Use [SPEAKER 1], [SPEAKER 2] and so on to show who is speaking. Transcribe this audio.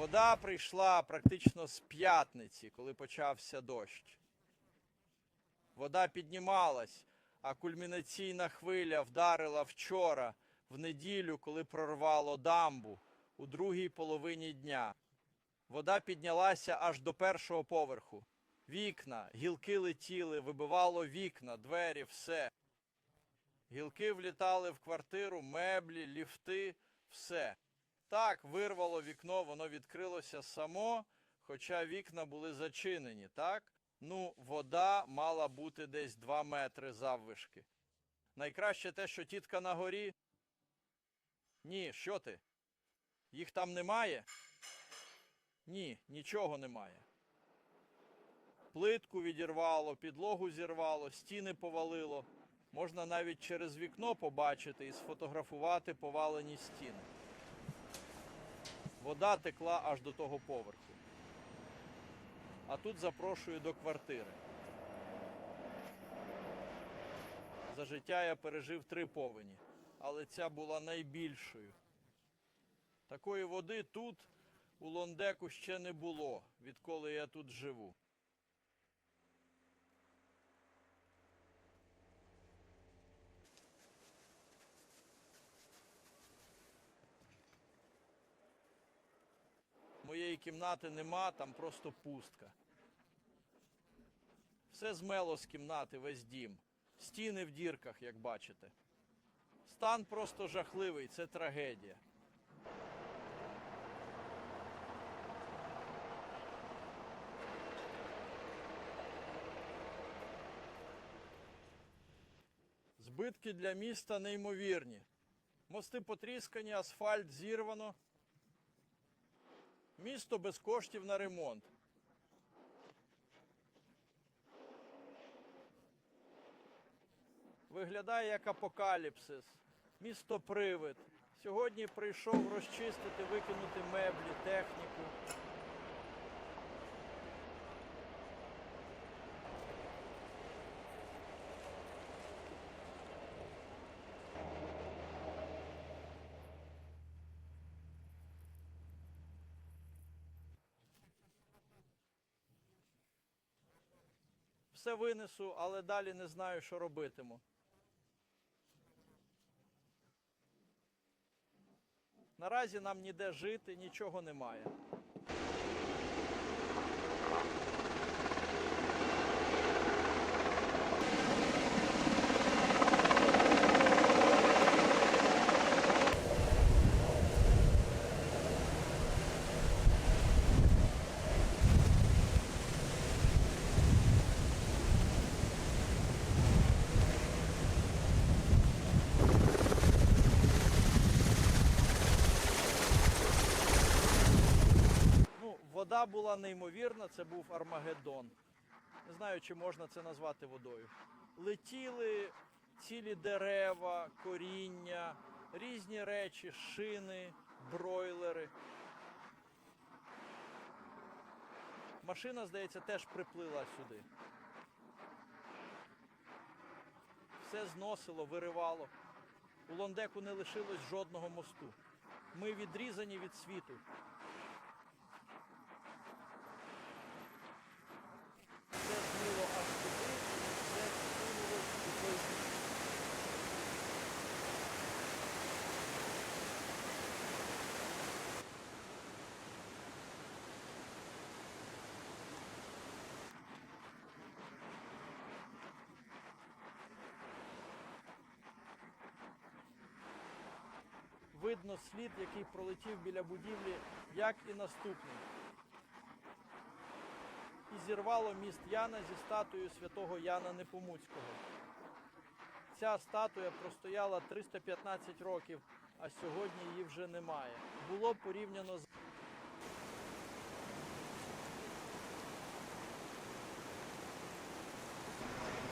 [SPEAKER 1] Вода прийшла практично з п'ятниці, коли почався дощ. Вода піднімалась, а кульмінаційна хвиля вдарила вчора, в неділю, коли прорвало дамбу у другій половині дня. Вода піднялася аж до першого поверху. Вікна, гілки летіли, вибивало вікна, двері, все. Гілки влітали в квартиру, меблі, ліфти, все. Так, вирвало вікно, воно відкрилося само, хоча вікна були зачинені, так? Ну, вода мала бути десь 2 метри заввишки. Найкраще те, що тітка на горі. Ні, що ти? Їх там немає? Ні, нічого немає. Плитку відірвало, підлогу зірвало, стіни повалило. Можна навіть через вікно побачити і сфотографувати повалені стіни. Вода текла аж до того поверху. А тут запрошую до квартири. За життя я пережив три повені, але ця була найбільшою. Такої води тут, у Лондеку, ще не було, відколи я тут живу. Моєї кімнати нема, там просто пустка. Все змело з кімнати, весь дім. Стіни в дірках, як бачите. Стан просто жахливий, це трагедія. Збитки для міста неймовірні. Мости потріскані, асфальт зірвано. Місто без коштів на ремонт. Виглядає як апокаліпсис. Місто привид. Сьогодні прийшов розчистити, викинути меблі, техніку. Все винесу, але далі не знаю, що робитиму. Наразі нам ніде жити, нічого немає. Ну, вода була неймовірна, це був Армагеддон. Не знаю, чи можна це назвати водою. Летіли цілі дерева, коріння, різні речі, шини, бройлери. Машина, здається, теж приплила сюди. Все зносило, виривало. У Лондеку не лишилось жодного мосту. Ми відрізані від світу. Все змило аж туди, все всунулось у той бік. Видно слід, який пролетів біля будівлі, як і наступний і зірвало міст Яна зі статуєю святого Яна Непомуцького. Ця статуя простояла 315 років, а сьогодні її вже немає. Було порівняно з